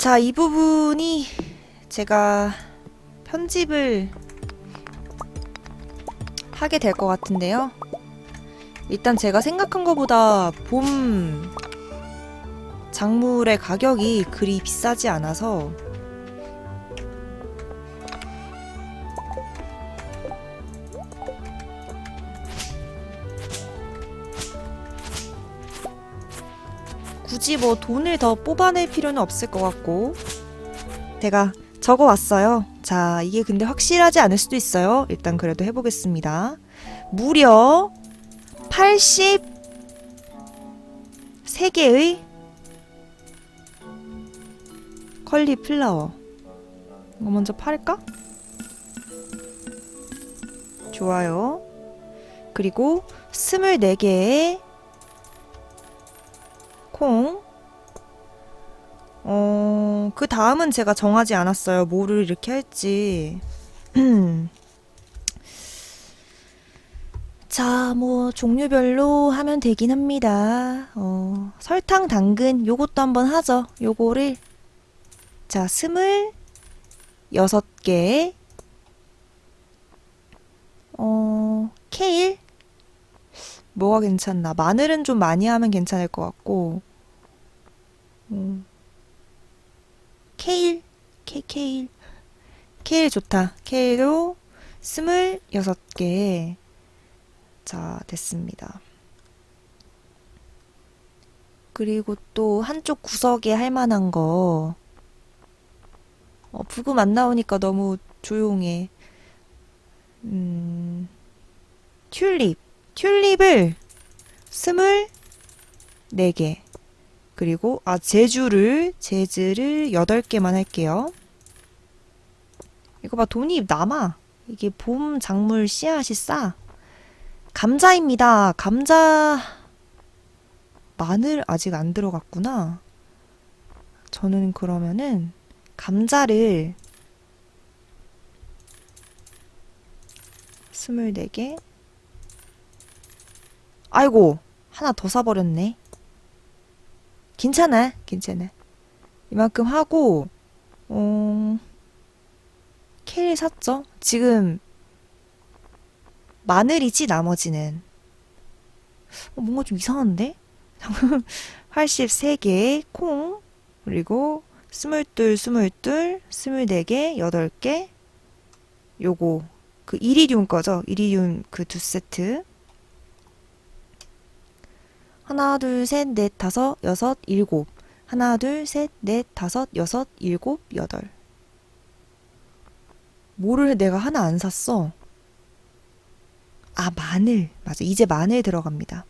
자, 이 부분이 제가 편집을 하게 될 것 같은데요. 일단 제가 생각한 것보다 봄 작물의 가격이 그리 비싸지 않아서 굳이 뭐 돈을 더 뽑아낼 필요는 없을 것 같고 제가 적어 왔어요. 자, 이게 근데 확실하지 않을 수도 있어요. 일단 그래도 해보겠습니다. 무려 83개의 컬리 플라워. 이거 먼저 팔까? 좋아요. 그리고 24개의 콩. 어, 그 다음은 제가 정하지 않았어요. 뭐를 이렇게 할지. 자, 뭐, 종류별로 하면 되긴 합니다. 어, 설탕, 당근, 요것도 한번 하죠. 요거를. 자, 스물 여섯 개. 어, 케일. 뭐가 괜찮나? 마늘은 좀 많이 하면 괜찮을 것 같고. 음. 케일, 케, 케일. 케일 좋다. 케일로 스물여섯 개. 자, 됐습니다. 그리고 또 한쪽 구석에 할 만한 거. 어, 부금 안 나오니까 너무 조용해. 음, 튤립. 튤립을 스물네 개. 그리고 아 제주를 제주를 여덟 개만 할게요. 이거 봐 돈이 남아. 이게 봄 작물 씨앗이 싸. 감자입니다. 감자 마늘 아직 안 들어갔구나. 저는 그러면은 감자를 스물네 개. 아이고 하나 더 사버렸네. 괜찮아, 괜찮아. 이만큼 하고, 어, 케일 샀죠? 지금, 마늘이지, 나머지는. 어, 뭔가 좀 이상한데? 83개, 콩, 그리고, 스물둘, 스물둘, 스물네 개, 여덟 개, 요거, 그 이리듐 거죠? 이리듐 그 두 세트. 하나, 둘, 셋, 넷, 다섯, 여섯, 일곱. 하나, 둘, 셋, 넷, 다섯, 여섯, 일곱, 여덟. 뭐를 내가 하나 안 샀어? 아, 마늘. 맞아. 이제 마늘 들어갑니다.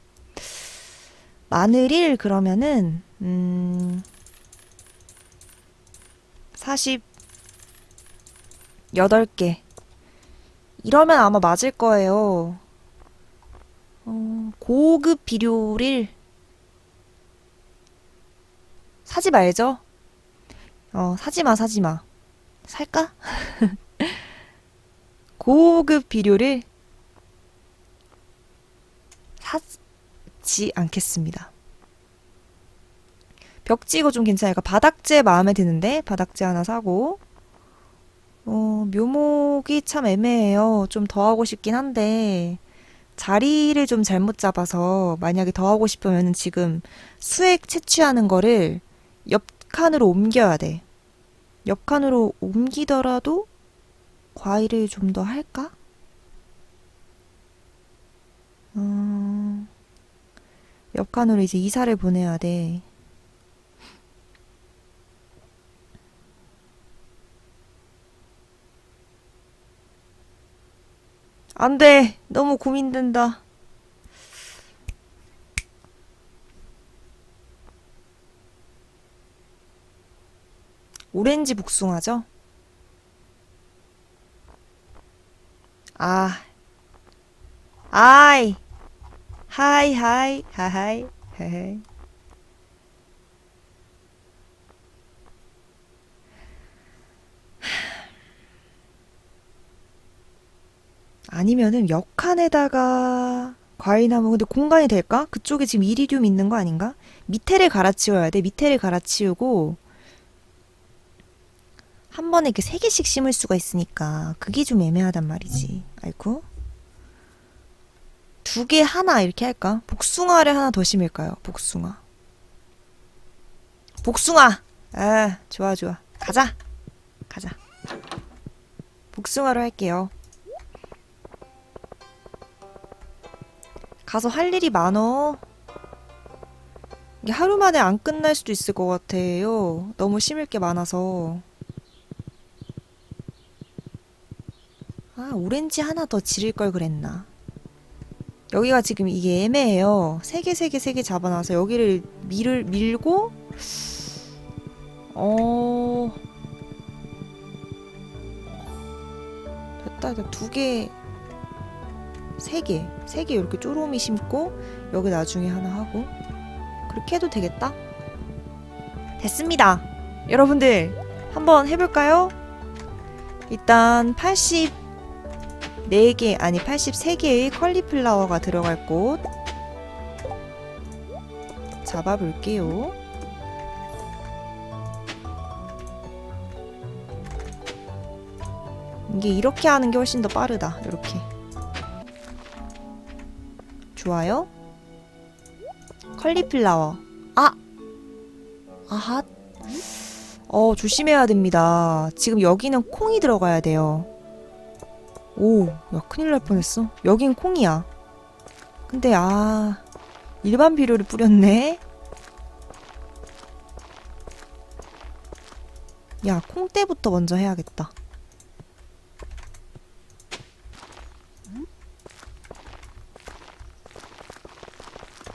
마늘을 그러면은, 음, 48개. 이러면 아마 맞을 거예요. 어, 고급 비료를 사지 말죠. 어, 사지 마, 사지 마. 살까? 고급 비료를 사지 않겠습니다. 벽지 이거 좀 괜찮아요. 바닥재 마음에 드는데 바닥재 하나 사고 어, 묘목이 참 애매해요. 좀 더 하고 싶긴 한데 자리를 좀 잘못 잡아서 만약에 더 하고 싶으면 지금 수액 채취하는 거를 옆 칸으로 옮겨야 돼. 옆 칸으로 옮기더라도 과일을 좀 더 할까? 음, 옆 칸으로 이제 이사를 보내야 돼. 안 돼. 너무 고민된다. 오렌지 복숭아죠? 아. 아이. 하이 하이 하이 하이. 아니면은 옆칸에다가 과일나무 근데 공간이 될까? 그쪽에 지금 이리듐 있는 거 아닌가? 밑에를 갈아치워야 돼. 밑에를 갈아치우고 한 번에 이렇게 세 개씩 심을 수가 있으니까 그게 좀 애매하단 말이지. 아이고. 두 개 하나 이렇게 할까? 복숭아를 하나 더 심을까요? 복숭아. 복숭아! 아, 좋아, 좋아. 가자. 가자. 복숭아로 할게요. 가서 할 일이 많어. 이게 하루 만에 안 끝날 수도 있을 것 같아요. 너무 심을 게 많아서. 아, 오렌지 하나 더 지를 걸 그랬나. 여기가 지금 이게 애매해요. 세 개, 세 개, 세 개 잡아놔서 여기를 밀을, 밀고, 어, 됐다, 됐다. 두 개, 세 개, 세개 이렇게 쪼로미 심고, 여기 나중에 하나 하고. 그렇게 해도 되겠다. 됐습니다. 여러분들, 한번 해볼까요? 일단 84개, 아니 83개의 컬리플라워가 들어갈 곳 잡아볼게요. 이게 이렇게 하는 게 훨씬 더 빠르다. 이렇게. 좋아요. 컬리플라워. 아! 아하. 어, 조심해야 됩니다. 지금 여기는 콩이 들어가야 돼요. 오, 야, 큰일 날 뻔했어. 여긴 콩이야. 근데, 아, 일반 비료를 뿌렸네? 야, 콩때부터 먼저 해야겠다.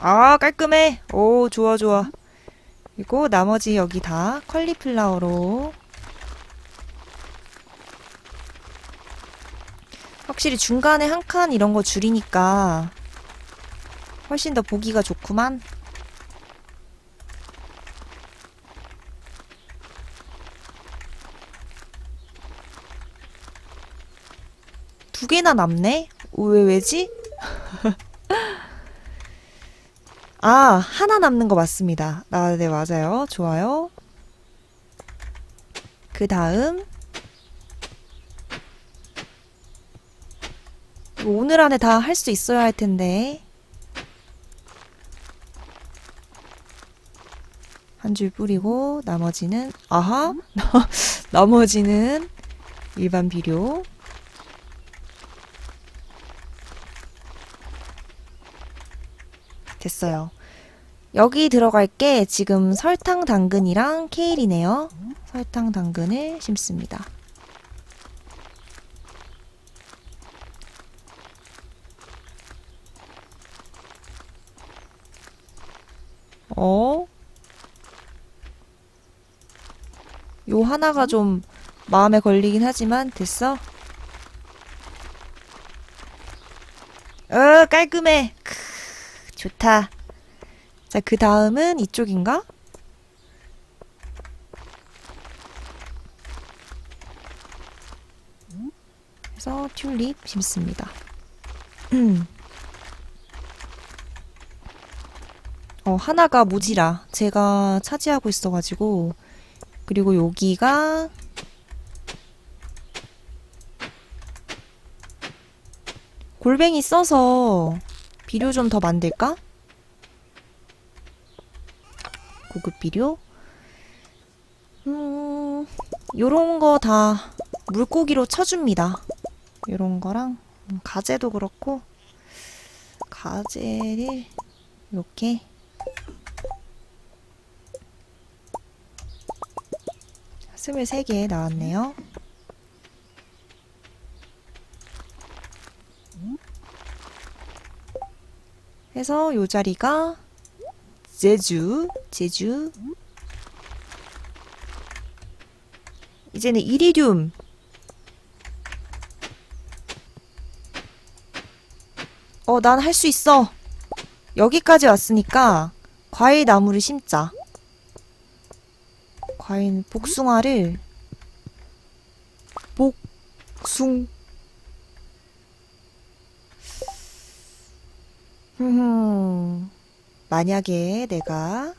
아, 깔끔해. 오, 좋아, 좋아. 그리고 나머지 여기 다 컬리플라워로. 확실히 중간에 한 칸 이런 거 줄이니까 훨씬 더 보기가 좋구만. 두 개나 남네? 왜, 왜지? 아, 하나 남는 거 맞습니다. 아, 네, 맞아요. 좋아요. 그 다음. 오늘 안에 다 할 수 있어야 할 텐데. 한 줄 뿌리고, 나머지는, 아하! 나머지는 일반 비료. 됐어요. 여기 들어갈 게 지금 설탕 당근이랑 케일이네요. 설탕 당근을 심습니다. 어? 요 하나가 좀 마음에 걸리긴 하지만 됐어? 어, 깔끔해. 크, 좋다. 자, 그 다음은 이쪽인가? 그래서 튤립 심습니다. 음. 어, 하나가 무지라 제가 차지하고 있어가지고 그리고 여기가 골뱅이 써서 비료 좀 더 만들까? 고급 비료. 음, 요런 거 다 물고기로 쳐줍니다. 요런 거랑 음, 가재도 그렇고 가재를 이렇게 스물세 개 나왔네요. 해서 요 자리가 제주, 제주. 이제는 이리듐. 어, 난 할 수 있어. 여기까지 왔으니까 과일 나무를 심자. 과일 복숭아를 복숭 흠. 만약에 내가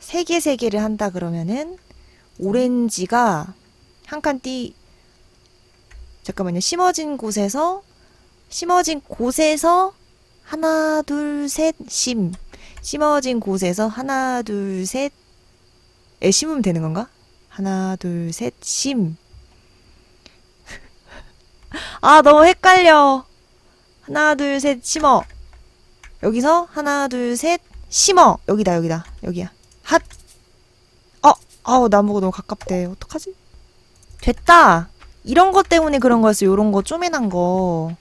세 개, 세 개를 한다 그러면은 오렌지가 한칸 띄, 잠깐만요. 심어진 곳에서, 심어진 곳에서 하나, 둘, 셋, 심. 심어진 곳에서 하나, 둘, 셋, 에 심으면 되는 건가? 하나, 둘, 셋, 심. 아, 너무 헷갈려. 하나, 둘, 셋, 심어. 여기서 하나, 둘, 셋, 심어. 여기다, 여기다. 여기야. 핫. 어, 아우, 나무가 너무 가깝대. 어떡하지? 됐다. 이런 것 때문에 그런 거였어. 요런 거 쪼매난 거.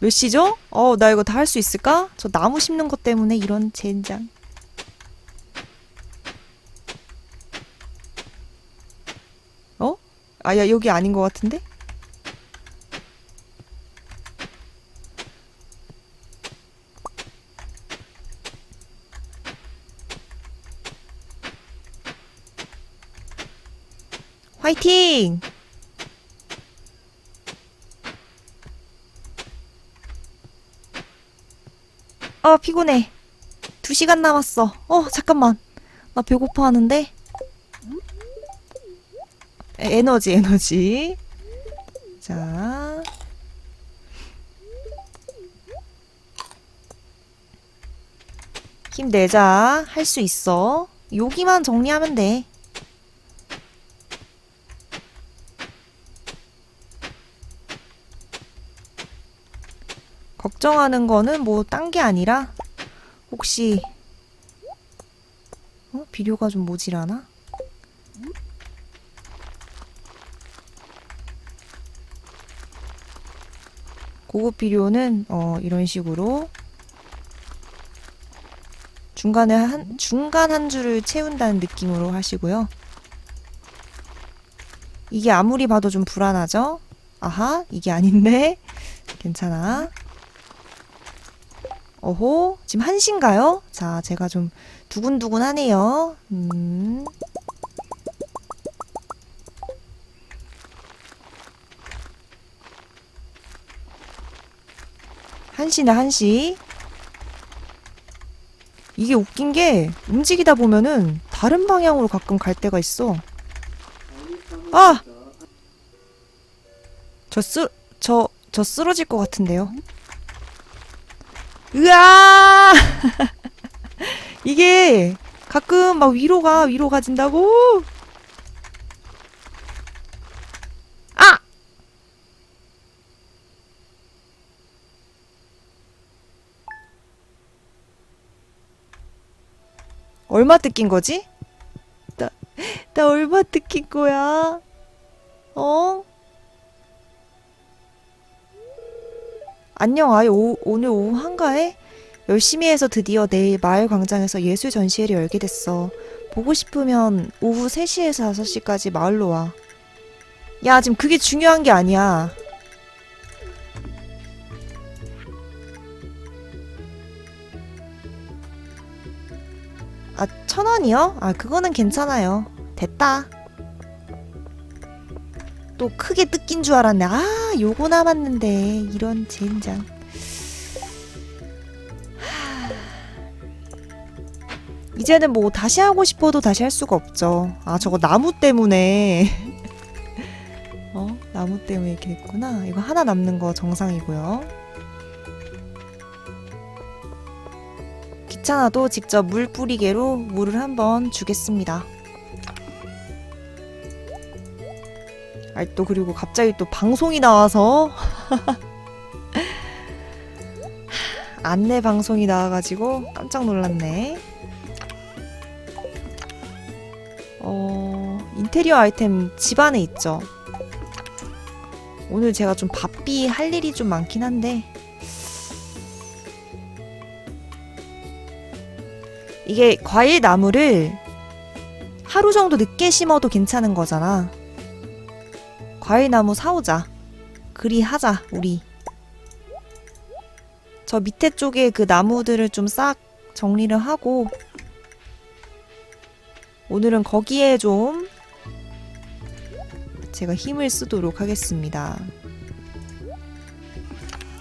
몇 시죠? 어, 나 이거 다 할 수 있을까? 저 나무 심는 것 때문에 이런 젠장. 어? 아, 야, 여기 아닌 것 같은데? 화이팅! 아, 피곤해. 두 시간 남았어. 어, 잠깐만. 나 배고파 하는데? 에, 에너지, 에너지. 자. 힘내자. 할 수 있어. 여기만 정리하면 돼. 걱정하는 거는 뭐 딴 게 아니라 혹시 어? 비료가 좀 모자라나? 고급 비료는 어 이런 식으로 중간에 한 중간 한 줄을 채운다는 느낌으로 하시고요. 이게 아무리 봐도 좀 불안하죠? 아하, 이게 아닌데. 괜찮아. 어호, 지금 한시인가요? 자, 제가 좀 두근두근 하네요. 음. 한시네, 한시. 이게 웃긴 게 움직이다 보면은 다른 방향으로 가끔 갈 때가 있어. 아! 저 쓰, 저, 저 쓰러질 것 같은데요. 으아! 이게 가끔 막 위로 가, 위로 가진다고? 아! 얼마 뜯긴 거지? 나, 나 얼마 뜯긴 거야? 어? 안녕, 아이, 오, 오늘 오후 한가해? 열심히 해서 드디어 내일 마을 광장에서 예술 전시회를 열게 됐어. 보고 싶으면 오후 3시에서 5시까지 마을로 와. 야, 지금 그게 중요한 게 아니야. 아, 천 원이요? 아, 그거는 괜찮아요. 됐다. 또 크게 뜯긴 줄 알았네. 아, 요거 남았는데. 이런 젠장. 하... 이제는 뭐 다시 하고 싶어도 다시 할 수가 없죠. 아, 저거 나무 때문에. 어? 나무 때문에 이렇게 됐구나. 이거 하나 남는 거 정상이고요. 귀찮아도 직접 물 뿌리개로 물을 한번 주겠습니다. 아, 또 그리고 갑자기 또 방송이 나와서 안내 방송이 나와가지고 깜짝 놀랐네. 어, 인테리어 아이템 집 안에 있죠. 오늘 제가 좀 바삐 할 일이 좀 많긴 한데 이게 과일 나무를 하루 정도 늦게 심어도 괜찮은 거잖아. 과일 나무 사오자. 그리 하자, 우리. 저 밑에 쪽에 그 나무들을 좀 싹 정리를 하고, 오늘은 거기에 좀 제가 힘을 쓰도록 하겠습니다.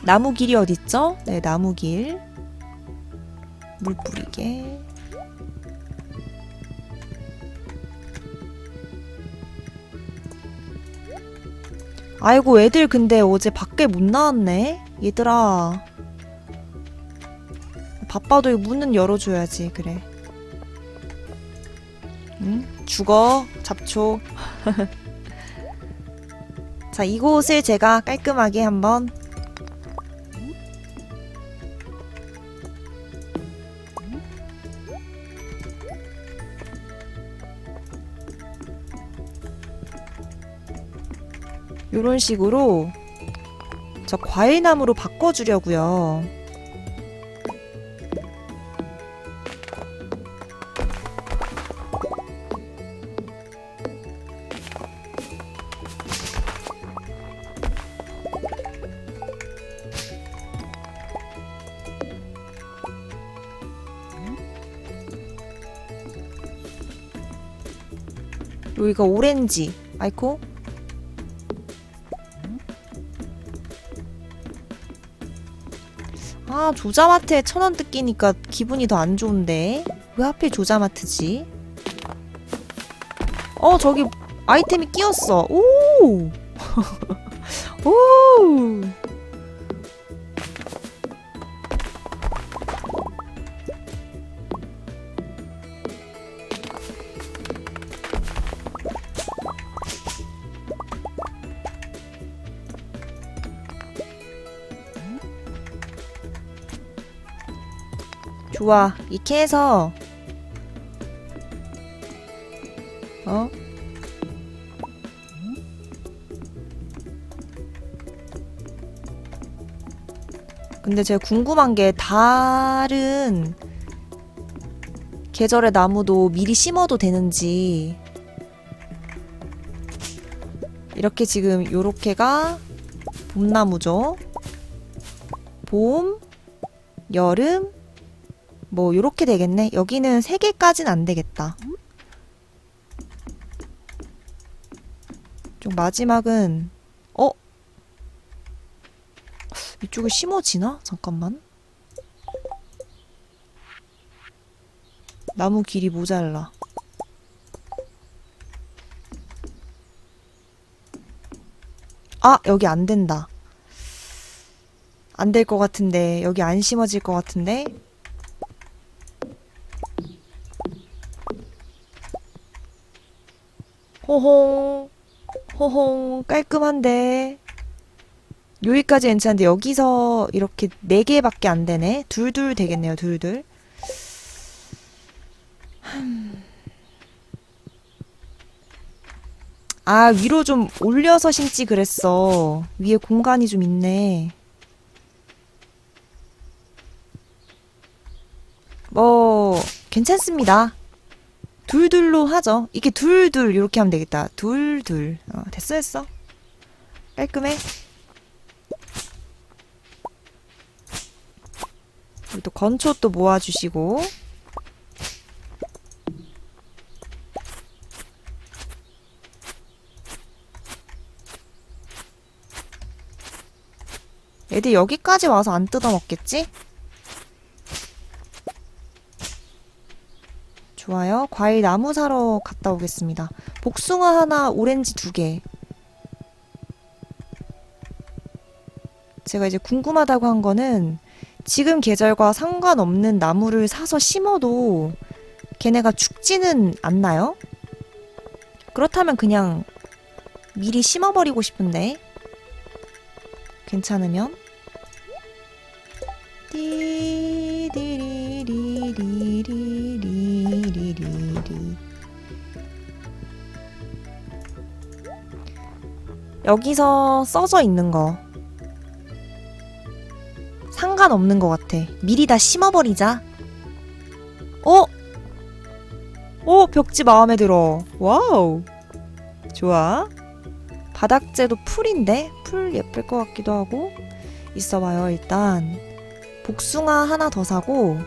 나무 길이 어딨죠? 네, 나무 길. 물 뿌리게. 아이고, 애들 근데 어제 밖에 못 나왔네? 얘들아. 바빠도 이 문은 열어줘야지, 그래. 응? 죽어, 잡초. 자, 이곳을 제가 깔끔하게 한번 요런 식으로 저 과일나무로 바꿔주려고요. 여기가 오렌지. 아이코. 조자마트에 천 원 뜯기니까 기분이 더 안 좋은데. 왜 하필 조자마트지? 어, 저기 아이템이 끼었어. 오! 오! 좋아. 이렇게 해서 어? 근데 제가 궁금한 게 다른 계절의 나무도 미리 심어도 되는지 이렇게 지금 요렇게가 봄나무죠. 봄, 여름, 뭐 요렇게 되겠네. 여기는 세 개까진 안 되겠다. 좀 마지막은 어? 이쪽에 심어지나? 잠깐만. 나무 길이 모자라. 아, 여기 안 된다. 안 될 것 같은데. 여기 안 심어질 것 같은데. 호홍, 호홍, 깔끔한데. 여기까지 괜찮은데 여기서 이렇게 네 개밖에 안 되네. 둘둘 되겠네요, 둘둘. 흠. 아, 위로 좀 올려서 심지 그랬어. 위에 공간이 좀 있네. 뭐, 괜찮습니다. 둘둘로 하죠. 이게 둘둘 이렇게 하면 되겠다. 둘둘. 어, 됐어 됐어. 깔끔해. 그리고 또 건초 또 모아주시고. 애들 여기까지 와서 안 뜯어 먹겠지? 좋아요. 과일 나무 사러 갔다 오겠습니다. 복숭아 하나, 오렌지 두 개. 제가 이제 궁금하다고 한 거는 지금 계절과 상관없는 나무를 사서 심어도 걔네가 죽지는 않나요? 그렇다면 그냥 미리 심어버리고 싶은데 괜찮으면 띠디리리리리 여기서 써져 있는 거 상관없는 것 같아. 미리 다 심어버리자. 어? 어, 벽지 마음에 들어. 와우. 좋아. 바닥재도 풀인데? 풀 예쁠 것 같기도 하고. 있어봐요, 일단. 복숭아 하나 더 사고,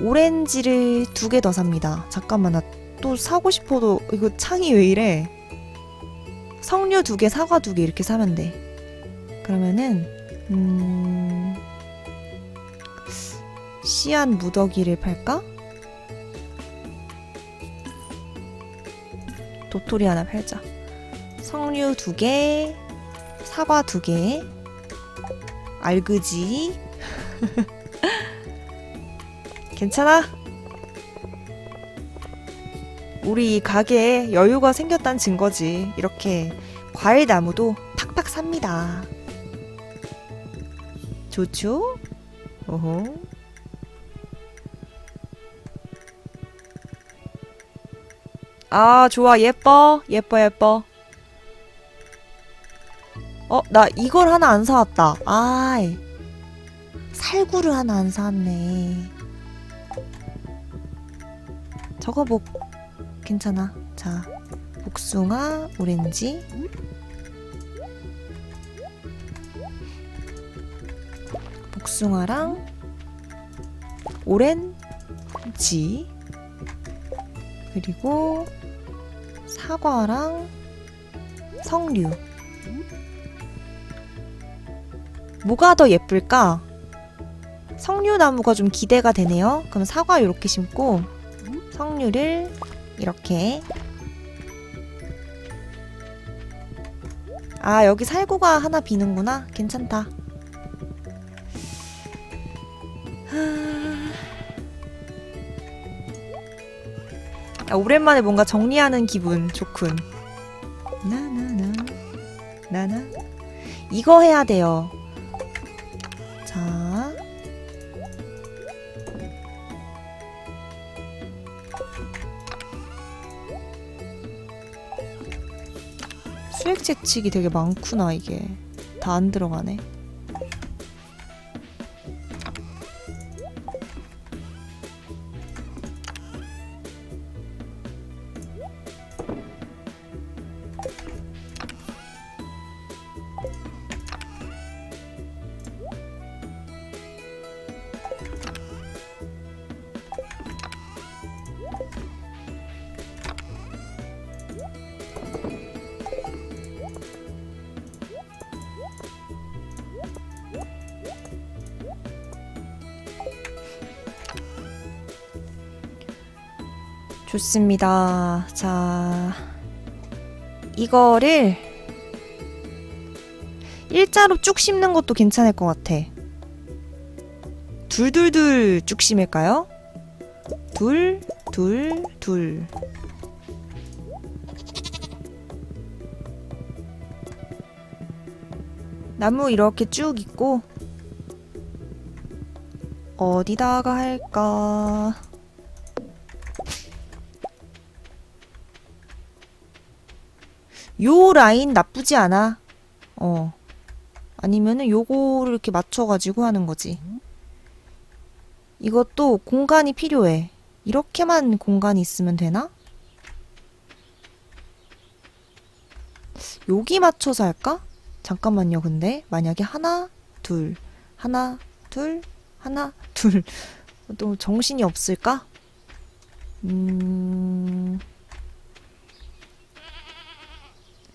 오렌지를 두 개 더 삽니다. 잠깐만, 나 또 사고 싶어도, 이거 창이 왜 이래? 석류 두 개, 사과 두 개 이렇게 사면 돼. 그러면은, 음, 씨앗 무더기를 팔까? 도토리 하나 팔자. 석류 두 개, 사과 두 개, 알그지. 괜찮아? 우리 이 가게에 여유가 생겼다는 증거지. 이렇게 과일 나무도 탁탁 삽니다. 좋죠? 어허. 아, 좋아. 예뻐. 예뻐, 예뻐. 어, 나 이걸 하나 안 사왔다. 아이. 살구를 하나 안 사왔네. 저거 뭐, 괜찮아. 자, 복숭아, 오렌지. 복숭아랑 오렌지. 그리고 사과랑 석류. 뭐가 더 예쁠까? 석류나무가 좀 기대가 되네요. 그럼 사과 이렇게 심고 석류를 이렇게 아 여기 살구가 하나 비는구나. 괜찮다. 아, 오랜만에 뭔가 정리하는 기분 좋군. 나나나 나나 이거 해야 돼요. 채찍이 되게 많구나, 이게. 다 안 들어가네. 좋습니다. 자, 이거를 일자로 쭉 심는 것도 괜찮을 것 같아. 둘둘둘 쭉 심을까요? 둘, 둘, 둘. 나무 이렇게 쭉 있고 어디다가 할까? 요 라인 나쁘지 않아. 어. 아니면은 요거를 이렇게 맞춰가지고 하는 거지. 이것도 공간이 필요해. 이렇게만 공간이 있으면 되나? 여기 맞춰서 할까? 잠깐만요, 근데. 만약에 하나, 둘, 하나, 둘, 하나, 둘. 또 정신이 없을까? 음.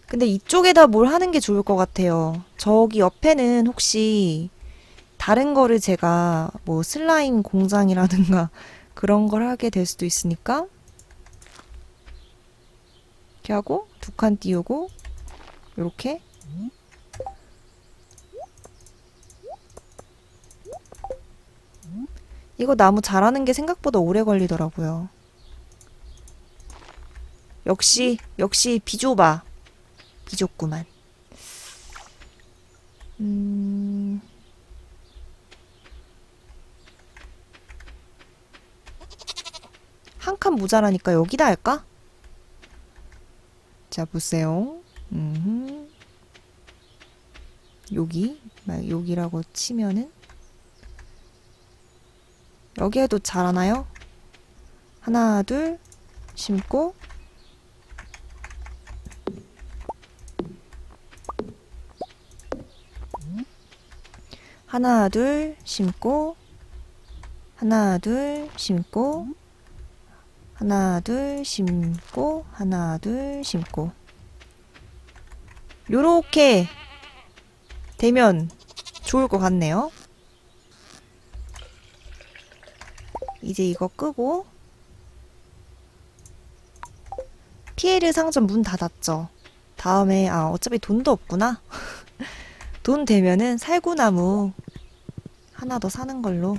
근데 이쪽에다 뭘 하는 게 좋을 것 같아요. 저기 옆에는 혹시 다른 거를 제가 뭐 슬라임 공장이라든가 그런 걸 하게 될 수도 있으니까 이렇게 하고 두 칸 띄우고 이렇게 이거 나무 자라는 게 생각보다 오래 걸리더라고요. 역시 역시 비좁아. 비좁구만. 음... 한 칸 모자라니까 여기다 할까? 자, 보세요. 음. 여기, 막 여기라고 치면은 여기에도 자라나요? 하나, 둘, 심고 하나, 둘, 심고, 하나, 둘, 심고, 하나, 둘, 심고, 하나, 둘, 심고. 요렇게 되면 좋을 것 같네요. 이제 이거 끄고, 피에르 상점 문 닫았죠? 다음에, 아, 어차피 돈도 없구나. 돈 되면은 살구나무 하나 더 사는 걸로.